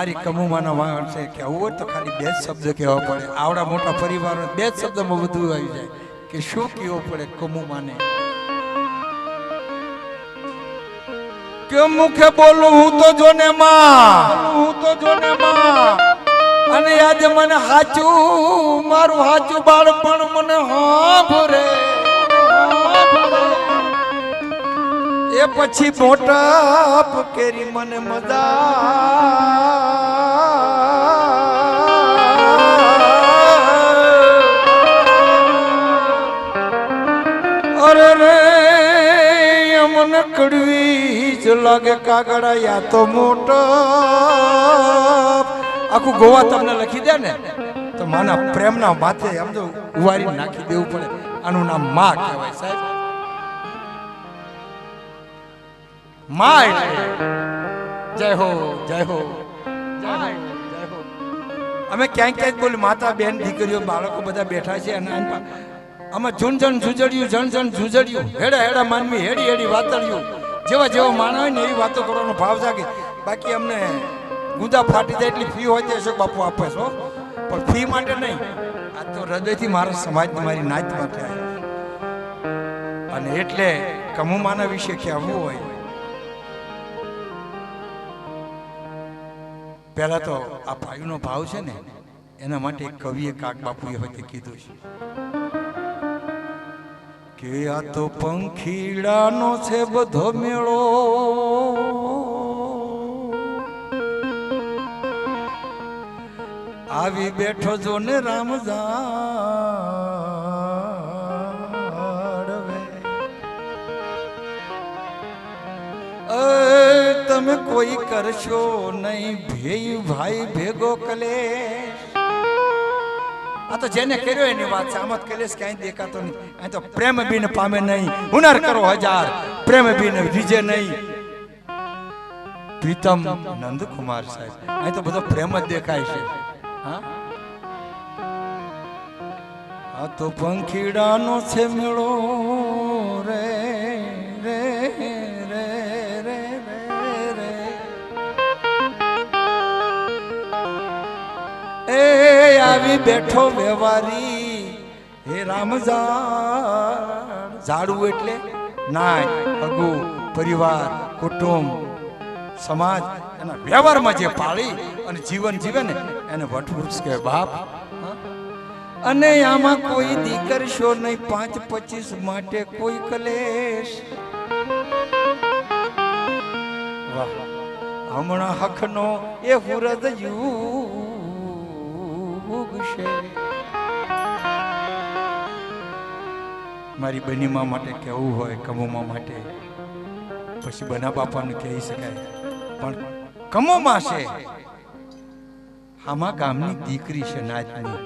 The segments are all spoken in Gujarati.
મારી કમુમાનો વાણ છે કે આવું તો ખાલી બે જ શબ્દ કહેવા પડે. આવડા મોટા પરિવારો બે જ શબ્દમાં બધું આવી જાય કે શું કહેવું પડે કમુમાને? કે મુખે બોલું હું તો જોને માં, હું તો જોને માં. અને આજે મને હાચું, મારું હાચું બાળપણ મને હાંભરે. એ પછી મોટા કેરી મને મજા. અરે રે મને કડવી જ લાગે કાગડા યા તો મોટો આખું ગોવા તમને લખી દે ને, તો માના પ્રેમના માથે આમ તો ઉવારી નાખી દેવું પડે. આનું નામમાં કહેવાય સાહેબ. માં એટલે જય હો જય હો જય હો, અમે ક્યાંક ક્યાંક બોલી માતા બેન દીકરીઓ બાળકો બધા બેઠા છે અને આમ જૂન જણ જુજડ્યું જણ જણ જુજડ્યું હેડા હેડા માનવી હેડી હેડી વાતળ્યું. જેવા જેવા માણસ હોય ને એવી વાતો કરવાનો ભાવ જાગે. બાકી અમને ગુદા ફાટી જાય એટલી ફી હોય તે અશોક બાપુ આપે છો પણ ફી માટે નહીં. આ તો હૃદયથી મારા સમાજ મારી નાત માટે અને એટલે કમુમાના વિશે કહેવું હોય. પહેલા તો આ ભાઈનો ભાવ છે ને એના માટે કવિએ કાક બાપુએ હોય કીધું છે કે આ તો પંખીડાનો છે બધો મેળો. આવી બેઠો જો ને રામજાડવે અ, તમે કોઈ કરશો નહીં. ભેય ભાઈ ભેગો કલે. આ તો જેને કર્યો એની વાત છે આમાં કલેશ ક્યાંય દેખાતો નહીં. અહીં તો પ્રેમ બિન પામે નહીં. હુનર કરો હજાર. પ્રેમ બિન રીજે નહીં. પ્રીતમ નંદકુમાર સાહેબ. અહીં તો બધો પ્રેમ જ દેખાય છે. હા? આ તો પંખીડાનો છે મેળો રે. આવી બેઠો વ્યવહારી હે રામજાન ઝાડવું એટલે નાય અગુ પરિવાર, કુટુંબ, સમાજ, એના વ્યવહારમાં જે પાળી અને જીવન જીવે ને, એને વટવૃક્ષ કહેવાય બાપ? અને આમાં કોઈ દીકરશો નહીં, પાંચ પચીસ માટે કોઈ કલેશ. વાહ. હમણાં હખનો એ હુરદ યુગ છે મારી બનીમાં માટે કહેવું હોય, કમોમાં માટે. પછી બના બાપાને કહી શકાય. પણ કમોમાં છે. આમાં ગામની દીકરી છે નાચની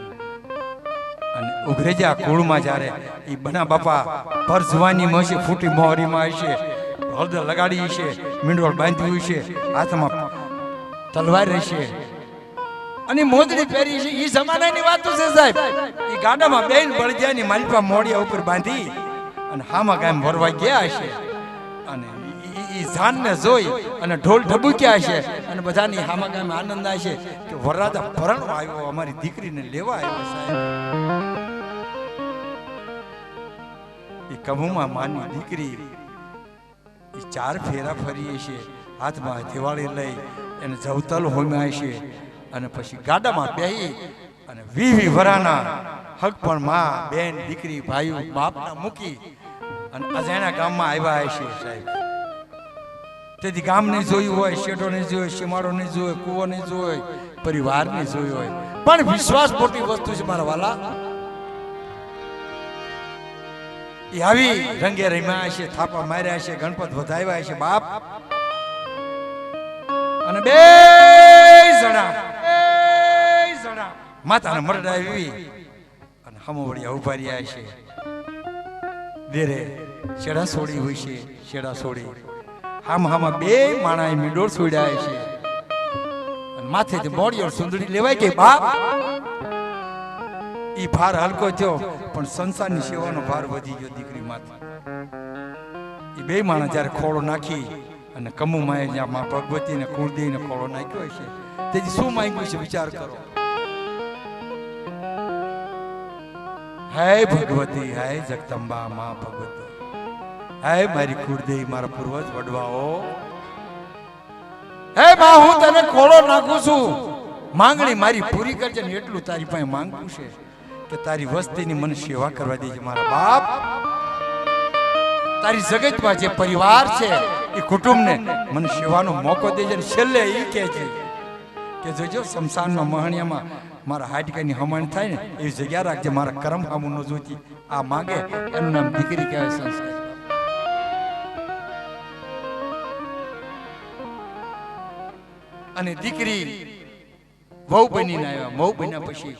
અને ઉઘરેજા કુળમાં જ્યારે એ બના બાપા પર જુવાનીમાં હશે ફૂટી મોહરીમાં હશે, હળદર લગાડી છે મીંડોળ બાંધ્યું છે હાથમાં તલવાર રહેશે. અને મોજડી પહેરી છે. એ જમાનાની વાત છે સાહેબ. એ ગાડામાં બેન બળજ્યાની માલપા મોડિયા ઉપર બાંધી અને હામાં કામ ભરવા ગયા હશે. અને એ જાનને જોઈ અને ઢોલ ઢબુક્યા હશે. અને બધાની હામાં કામ આનંદ હશે કે વરરાજા ભરણ આવ્યો, અમારી દીકરીને લેવા આવ્યો સાહેબ. એ કમુમાં માની દીકરી એ ચાર ફેરા ફરી છે. હાથમાં દિવાળી લઈ એને જવતલ હોમ્યા છે અને પછી ગાડામાં બેહી અને વી વી વરાના હક પણ માં બેન, દીકરી, ભાઈઓ, બાપના મૂકી અને અજાણ્યા ગામમાં આવ્યા છે સાહેબ. તેથી ગામ નહીં જોયું હોય શેઠો નહીં જોયો સીમાડો નહીં જોયો કુવો નહીં જોયો પરિવાર નહીં જોયો હોય. પણ વિશ્વાસ મોટી વસ્તુ છે મારા વાલા. એ આવી રંગે રમ્યા છે થાપા માર્યા છે ગણપત વધાવ્યા છે બાપ. અને બે જણા માતાને મરડાવી અને હમવડિયા ઊભા રહ્યા છે. દેરે શેડા સોડી હોય છે, શેડા સોડી. હામ હામાં બે માણા મીંડોળ સોડ્યા છે. અને માથેથી મોડિયો સુંદરી લેવાય કે બાપ, ઈ ભાર હલકો થયો, પણ સંસારની સેવાનો ભાર વધી ગયો દીકરી માતા એ બે માણસ જ્યારે ખોળો નાખી અને કમુમાએ જ્યાં મા ભગવતીને કુળદેવીને ખોળો નાખ્યો છે, તેથી શું માંગ્યું છે વિચાર કરો. હે ભગવતી, હે જગદંબા મા ભગવતી. હે મારી કુળદેવી, મારા પૂર્વજ વડવાઓ. હે મા હું તને ખોળો નાખું છું. માંગણી મારી પૂરી કરજે ને એટલું તારી પાસે માંગવું છે કે તારી વસ્તીની મને સેવા કરવા દેજે મારા બાપ. તારી જગતમાં જે પરિવાર છે, એ કુટુંબને મને સેવાનો મોકો દેજે ને છેલ્લે એ કહે છે કે જોજો, શમશાનમાં, મહણિયામાં મારા હાડકાની હમણ થાય ને, એવી જગ્યા રાખજે, મારા કરમ હામું ન જોતી આ માગે, એનું નામ દીકરી કહેવાય સંસ્કાર. અને દીકરી વહુ બનીને આવ્યા, વહુ બન્યા પછી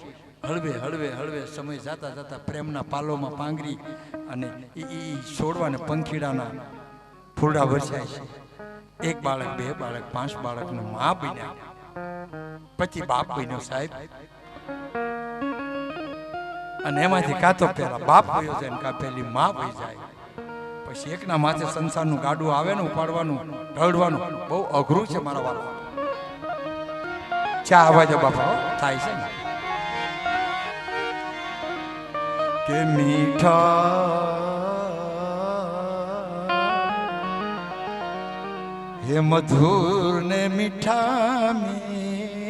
હળવે હળવે હળવે, સમય જતા જતા પ્રેમના પાલોમાં પાંગરી અને ઈ છોડવાને પંખીડાના ફૂલડા વરસાય છે. એક બાળક, બે બાળક, પાંચ બાળકનું મા બન્યા. પછી બાપ બન્યો સાહેબ. અને એમાંથી કાં તો પેલા બાપ વયો જાય ને કાં પેલી મા વહી જાય. પછી એકના માથે સંસારનું ગાડું આવે ને ઉપાડવાનું, ઢળવાનું. બહુ અઘરું છે મારા વાળા. ચા અવાજ બાપા થાય છે ને. કે મીઠા હે મધુર ને મીઠા મેવલા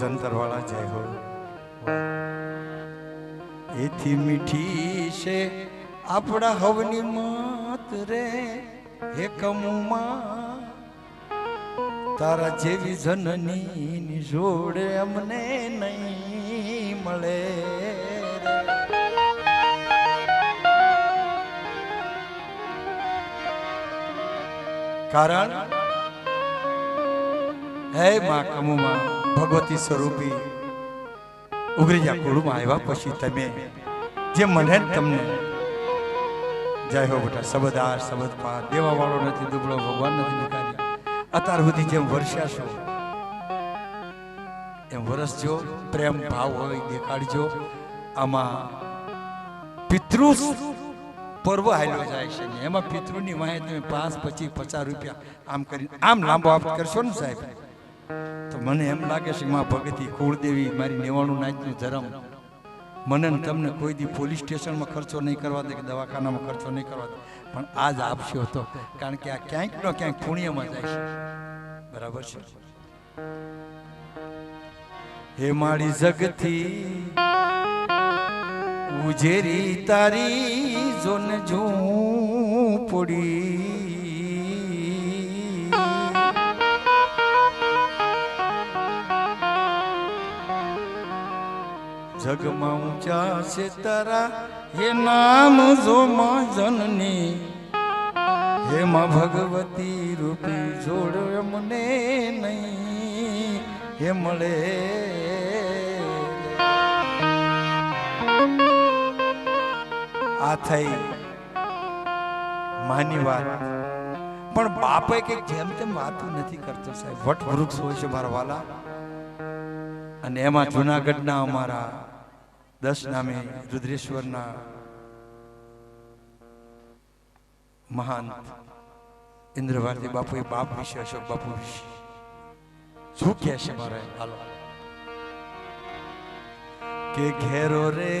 જંતરવાળા જય હો. એથી મીઠી છે આપણા હવની માત રે, હે કમુમાં. તારા જેવી જનની જોડે અમને નહીં મળે કારણ હે માં કમુમાં, ભગવતી સ્વરૂપી. ઉગરીજા કુળમાં આવ્યા પછી તમે, જે મને તમને. જય હો બેટા, સબદાર દેવા વાળો નથી, દુબળો ભગવાન નથી નિકાર્યા અત્યાર સુધી જેમ વર્ષ્યા છો, એમ વરસજો પ્રેમ ભાવ હોય, દેખાડજો. આમાં પિતૃ પર્વ હાલ્યો જાય છે એમાં પિતૃની વાહે તમે પાંચ, પચીસ, પચાસ રૂપિયા આમ કરી આમ લાંબો આપ કરશો ને સાહેબ? તો મને એમ લાગે છે માં ભગતી કુળદેવી મારી નેવાણું નાચનું ધરમ. મને તમને કોઈ દી પોલીસ સ્ટેશનમાં ખર્ચો નહીં કરવા દે કે દવાખાનામાં ખર્ચો નહીં કરવા દે. પણ આજ આપશો તો, કારણ કે આ ક્યાંક ન ક્યાંક પુણ્યમાં જાય છે. બરાબર છે? હે મારી જગથી ઉજેરી તારી જોન ઝૂંપડી. જગમાં ઊંચા છે તારા. હે નામ જો માં જનની. હે માં ભગવતી રૂપી જોડ મને નહીં. હે મળે આ થઈ માની વાત. પણ બાપે કે જેમ તેમ વાતું નથી કરતો સાહેબ. વટ વૃક્ષ હોય છે મારા વાલા. અને એમાં જુનાગઢના અમારા દસ નામે રુદ્રેશ્વરના મહાન ઇન્દ્રવારતી બાપુએ બાપ વિશે અશોક બાપુ વિશે શું કહે છે મારે? હાલો. કે ઘેરો રે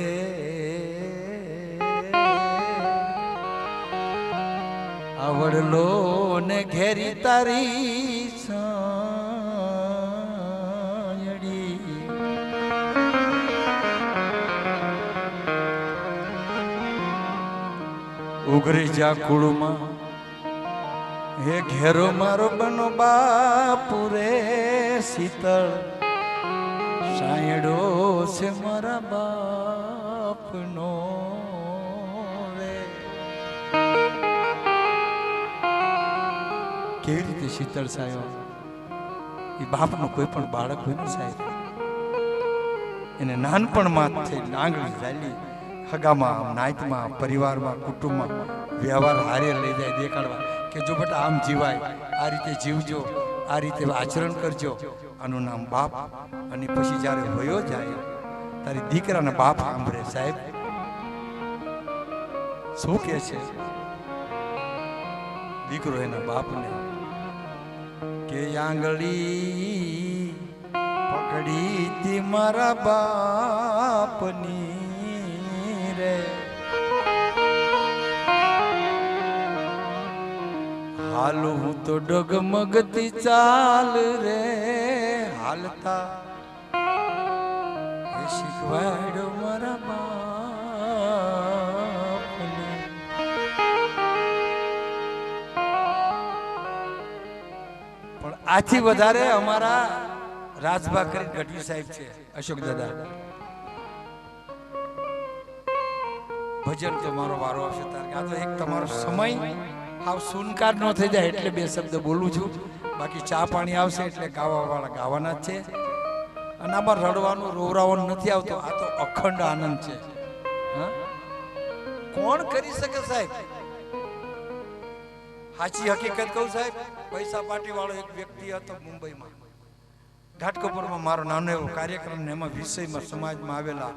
આવડલો ને ઘેરી તારી ઉઘરી જા કુળમાં. હે ઘેરો મારો બનો બાપુ રે શીતળ. સાયડો છે મારા બાપનો રે. કેવી રીતે શીતળ સાયો એ બાપનો કોઈ પણ બાળક હોય ને સાહેબ? એને નાનપણમાં જ થઈ આંગળી ચાલી હગામાં નાયતમાં પરિવારમાં, કુટુંબમાં વ્યવહાર હારે લઈ જાય, દેખાડવા. કે જો બેટા આમ જીવાય, આ રીતે જીવજો, આ રીતે આચરણ કરજો. આનું નામ બાપ. અને પછી જ્યારે વયો જાય, તારી દીકરાના બાપ સાંભળે, સાહેબ. શું કે છે? દીકરો એના બાપને કે આંગળી પકડી તી મારા બાપની. રે હાલ હું તો ડગમગતી ચાલ રે. હાલતા એ શીખવાડો મારા બાપને. પણ આથી વધારે અમારા રાજભા કરી ગઢવી સાહેબ છે અશોક દાદા ભજન તો મારો વારો આવશે તારે આ તો એક તમારો સમય આવ સુનકાર ન થઈ જાય એટલે બે શબ્દ બોલું છું. બાકી ચા પાણી આવશે એટલે ગાવા વાળા ગાવાના જ છે. અને આમાં રડવાનું, રોવરાવાનું નથી આવતો. આ તો અખંડ આનંદ છે. કોણ કરી શકે સાહેબ? સાચી હકીકત કહું સાહેબ, પૈસા પાટી વાળો એક વ્યક્તિ હતો મુંબઈમાં. ઘાટકોપરમાં મારો નાનો એવો કાર્યક્રમ ને એમાં વિષયમાં સમાજમાં આવેલા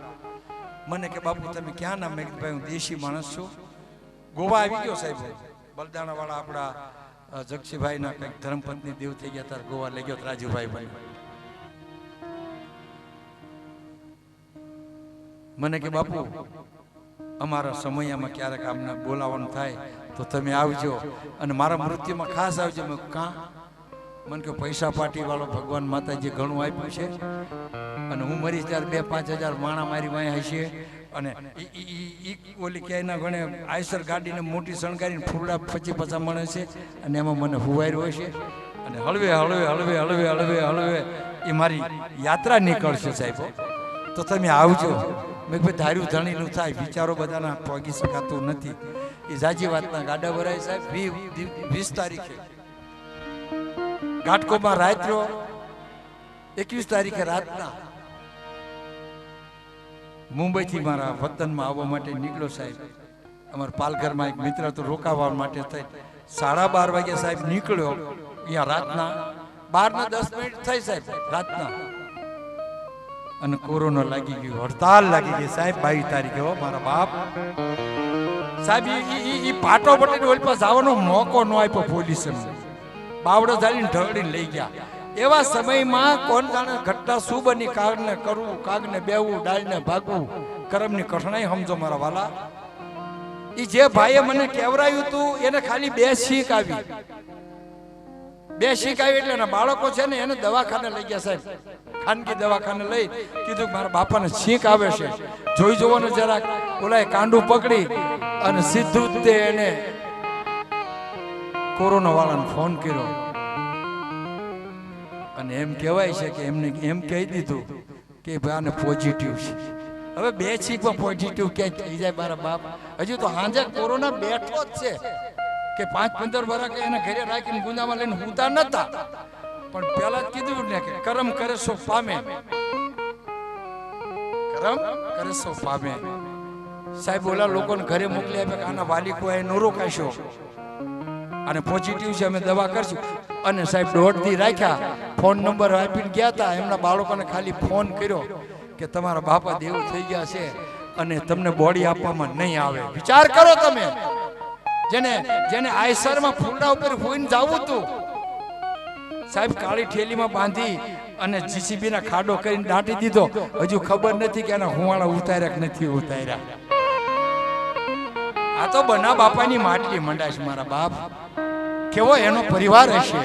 મને કે બાપુ તમે ક્યાં ના મેં ભાઈ? હું દેશી માણસ છું. ગોવા આવી ગયો સાહેબ બલદાણા વાળા આપણા અ, જગસીભાઈના કંઈક ધર્મપત્ની દેવ થઈ ગયા ત્યારે ગોવા લઈ ગયો રાજુભાઈ ભાઈ મને કે બાપુ અમારા સમયમાં ક્યારેક આમને બોલાવવાનું થાય તો તમે આવજો અને મારા મૃત્યુમાં ખાસ આવજો. મેં કાં? મને કે પૈસા પાટી વાળો ભગવાન માતાજી ઘણું આપ્યું છે. અને હું મરીશ ત્યારે બે પાંચ હજાર માણા મારી વાંહે હશે. અને ઓલી ક્યાંયના ઘણે આયસર ગાડીને મોટી શણગારીને ફૂલડા પચી પચા મળે છે. અને એમાં મને હુવાર્યો હશે અને હળવે હળવે હળવે હળવે હળવે હળવે એ મારી યાત્રા નીકળશે સાહેબ તો તમે આવજો. મેં ભાઈ ધાર્યું ધણીનું થાય. વિચારો બધાના પગી શકાતું નથી. એ જાજી વાતના ગાડા ભરાય સાહેબ. વીસ તારીખે. ઘાટકોમાં રાત્રો એકવીસ તારીખે રાતના. મુંબઈથી મારા વતનમાં આવવા માટે નીકળ્યો સાહેબ. અમારા પાલઘરમાં એક મિત્ર તો રોકાવા માટે થઈ. સાડા બાર વાગ્યા સાહેબ નીકળ્યો. અહીંયા રાતના બાર ના દસ મિનિટ થઈ સાહેબ, રાતના. અને કોરોના લાગી ગયો, હડતાલ લાગી ગઈ સાહેબ, બાવીસ તારીખે હો, મારા બાપ. સાહેબ, ઈ પાટો પટેલ ઓલી પાસે આવવાનો મોકો ન આપ્યો પોલીસે બાવડો ધારીને ઢગડીને લઈ ગયા. એવા સમયમાં કોણ જાણે ઘટના શું બની કાગને કરવું કાગને બેવું, ડાળને ભાગવું, કરમની કઠણાઈ સમજો મારા વાલા. ઈ જે ભાઈએ મને કેવરાયું હતું એને ખાલી બે શીખ આવી. બે શીખ આવી એટલે એના બાળકો છે ને એને દવાખાને લઈ ગયા સાહેબ. ખાનગી દવાખાને લઈ કીધું મારા બાપાને છીંક આવે છે. જોઈ જોવાનું જરાક. ઓલાએ કાંડું પકડી અને સીધું તે એને કોરોના વાળાને ફોન કર્યો. અને એમ કહેવાય છે કે એમને એમ કહી દીધું કે ભાઈ આને પોઝિટિવ છે. હવે બે છીકમાં પોઝિટિવ ક્યાંય થઈ જાય મારા બાપ? હજુ તો હાંજે કોરોના બેઠો જ છે કે પાંચ પંદર વર્ષ એને ઘરે રાખીને ગુંદામાં લઈને હુતા નતા. પણ પહેલા જ કીધું ને કે કરમ કરે સો પામે. કરમ કરે સો પામે. સાહેબ, ઓલા લોકોને ઘરે મોકલી આપે કે આના વાલી કોઈ ન રોકાશો. અને પોઝિટિવ છે અમે દવા કરશું. અને સાહેબ દોઢથી રાખ્યા. ફોન નંબર આપીને ગયા હતા એમના બાળકોને ખાલી ફોન કર્યો કે તમારા બાપા દેવ થઈ ગયા છે અને તમને બોડી આપવામાં નહીં આવે. વિચાર કરો તમે. જેને જેને આયસરમાં ફૂલડા ઉપર હોઈને જાવું હતું સાહેબ કાળી થેલીમાં બાંધી અને જીસીબી ના ખાડો કરીને દાટી દીધો. હજુ ખબર નથી કે એના હુવાળા ઉતાર્યા કે નથી ઉતાર્યા. આ તો બના બાપાની માટલી મંડાશ મારા બાપ. કેવો એનો પરિવાર હશે.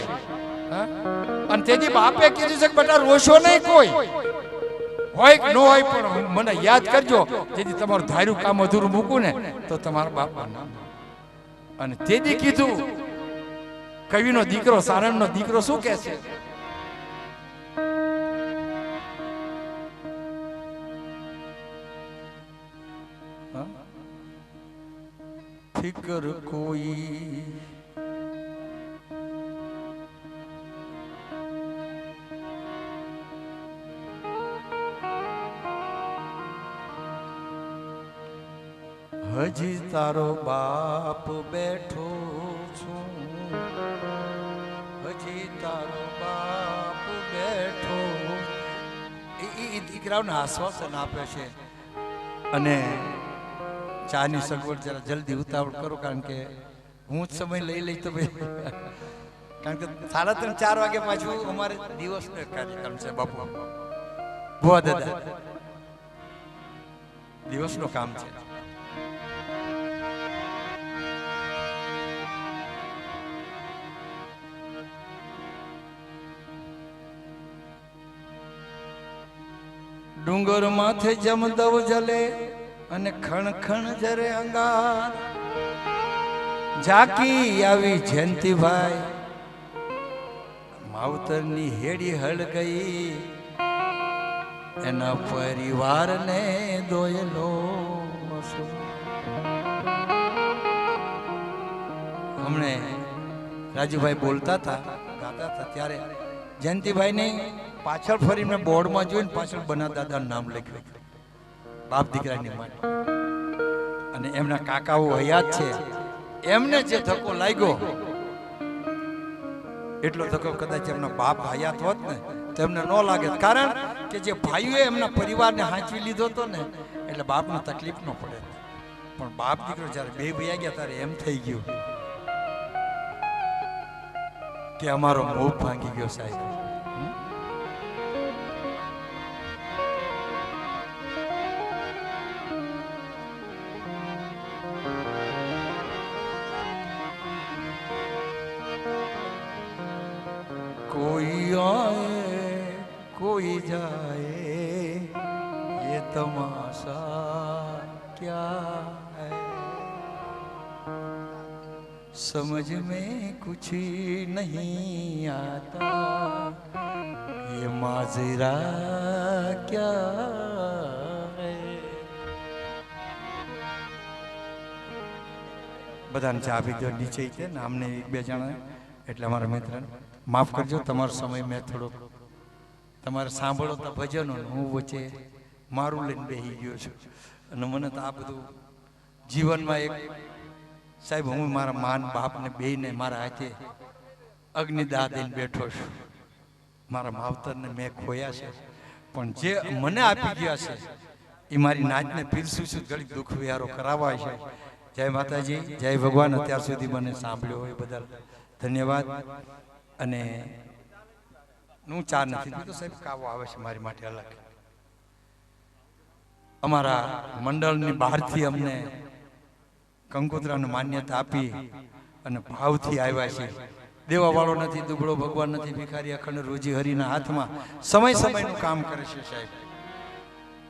અને તેથી બાપે કીધું છે કે બેટા રોશો નહીં કોઈ. હોય કે ન હોય પણ મને યાદ કરજો. તેથી તમારું ધાર્યું કામ અધૂરું મૂકું ને, તો તમારા બાપા નામ અને તેથી કીધું, કવિનો દીકરો સારણનો દીકરો શું કહે છે? હા? ફિકર કોઈ હજી તારો બાપ બેઠો છું હજી તારો બાપ બેઠો એ દીકરાઓને આશ્વાસન આપે છે અને ચાની સગવડ જરા જલ્દી ઉતાવળ કરો કારણ કે હું જ સમય લઈ લઈ તો ભાઈ. કારણ કે સાડા ત્રણ ચાર વાગે પાછું અમારે દિવસનો કાર્યક્રમ છે બાપુ. ભુવા દાદા. દિવસનું કામ છે. ડુંગર માથે જમદવ જલે અને ખણ ખણ જરે અંગાર. ઝાકી આવી જયંતિભાઈ. માવતરની હેડી હળ ગઈ. એના પરિવારને દોયલો હમણે રાજુભાઈ બોલતા હતા, ગાતા હતા ત્યારે જયંતિભાઈને પાછળ ફરીને બોર્ડમાં જોઈને પાછળ બના દાદાનું નામ લખ્યું. બાપ દીકરાની માટે અને એમના કાકાઓ હયાત છે. એમને જે ધક્કો લાગ્યો, એટલો ધક્કો કદાચ એમના બાપ હયાત હોત ને, તો એમને ન લાગે. કારણ કે જે ભાઈઓએ એમના પરિવારને હાંચવી લીધો હતો ને, એટલે બાપને તકલીફ ન પડે. પણ બાપ દીકરો જ્યારે બે ભૈયા ગયા ત્યારે એમ થઈ ગયું કે અમારો મોહ ભાંગી ગયો સાહેબ. ये माजरा क्या है બધાને ચા આપી દો નીચે છે ને અમને એક બે જણા એટલે અમારા મિત્રને માફ કરજો તમારો સમય મેં થોડોક તમારે સાંભળો તો ભજનો ને હું વચ્ચે મારું લઈને બેસી ગયો છું અને મને તો આ બધું જીવનમાં એક સાહેબ હું મારા માન બાપને બેયને મારા હાથે અગ્નિદાહ દઈને બેઠો છું મારા માવતરને મેં ખોયા છે. પણ જે મને આપી ગયા છે, એ મારી નાચને પીરસું છું ઘડી દુઃખ વિહારો કરાવવા છે. જય માતાજી, જય ભગવાન. અત્યાર સુધી મને સાંભળ્યો હોય બદલ ધન્યવાદ. અને હું ચા નથી પીતો સાહેબ કાવો આવે છે મારી માટે અલગ. અમારા મંડળની બહારથી અમને કંકોત્રાને માન્યતા આપી અને ભાવથી આવ્યા છે. દેવાવાળો નથી, દુબળો ભગવાન નથી, ભિખારી અખંડ રોજી હરિના હાથમાં. સમય સમયનું કામ કરે છે સાહેબ.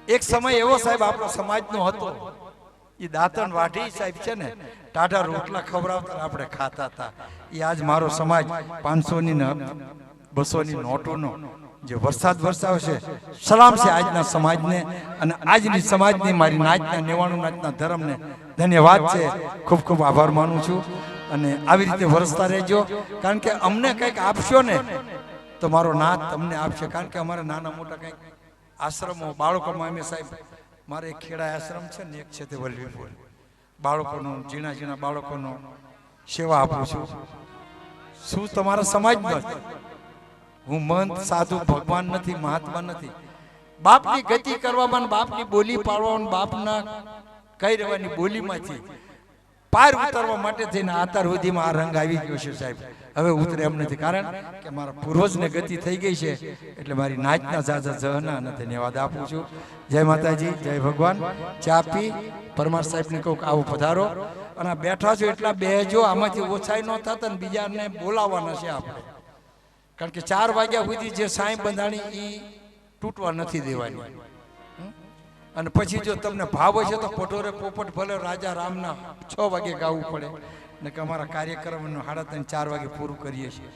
એક સમય એવો સાહેબ આપણો સમાજનો હતો. એ દાંતણ વાઢી સાહેબ છે ને ટાટા રોટલા ખવડાવતા આપણે ખાતા હતા. એ આજ મારો સમાજ પાંચસોની બસોની નોટોનો જે વરસાદ વરસાવે છે, સલામ છે આજના સમાજને અને આજની સમાજની મારી નાચના નેવાણું નાચના ધર્મને ધન્યવાદ છે. ખૂબ ખૂબ આભાર માનું છું. અને આવી રીતે વરસતા રહેજો. કારણ કે અમને કંઈક આપશો ને, તો મારો નાથ તમને આપશે. કારણ કે અમારા નાના મોટા કંઈક આશ્રમો, બાળકોમાં અમે સાહેબ, મારે ખેડા આશ્રમ છે ને, એક છે તે વલ્લભીપુર બાળકોનો, ઝીણા ઝીણા બાળકોનો સેવા આપું છું. શું તમારા સમાજમાં? હું મંત, સાધુ, ભગવાન નથી, મહાત્મા નથી. બાપની ગતિ કરવામાં બાપની બોલી પાડવામાં બાપના કઈ રહેવાની બોલીમાંથી પાર ઉતારવા માટે થઈને આતાર સુધીમાં આ રંગ આવી ગયો છે સાહેબ. હવે ઉતરે એમ નથી. કારણ કે મારા પૂર્વજને ગતિ થઈ ગઈ છે, એટલે મારી નાચના ઝાઝા જહના અને ધન્યવાદ આપું છું. જય માતાજી, જય ભગવાન. ચા પી. પરમાર સાહેબને કહું આવો પધારો. અને બેઠા છો એટલા બેજો આમાંથી ઓછાઈ ન થતા ને બીજાને બોલાવવાના છે આપણે. કારણ કે ચાર વાગ્યા સુધી જે સાંઈ બંધાણી એ તૂટવા નથી દેવાની? અને પછી જો તમને ભાવ હશે તો પટોરે પોપટ ભલે રાજા રામના છ વાગે ગાવું પડે. ને કે અમારા કાર્યક્રમનું સાડા ત્રણ ચાર વાગે પૂરું કરીએ છીએ.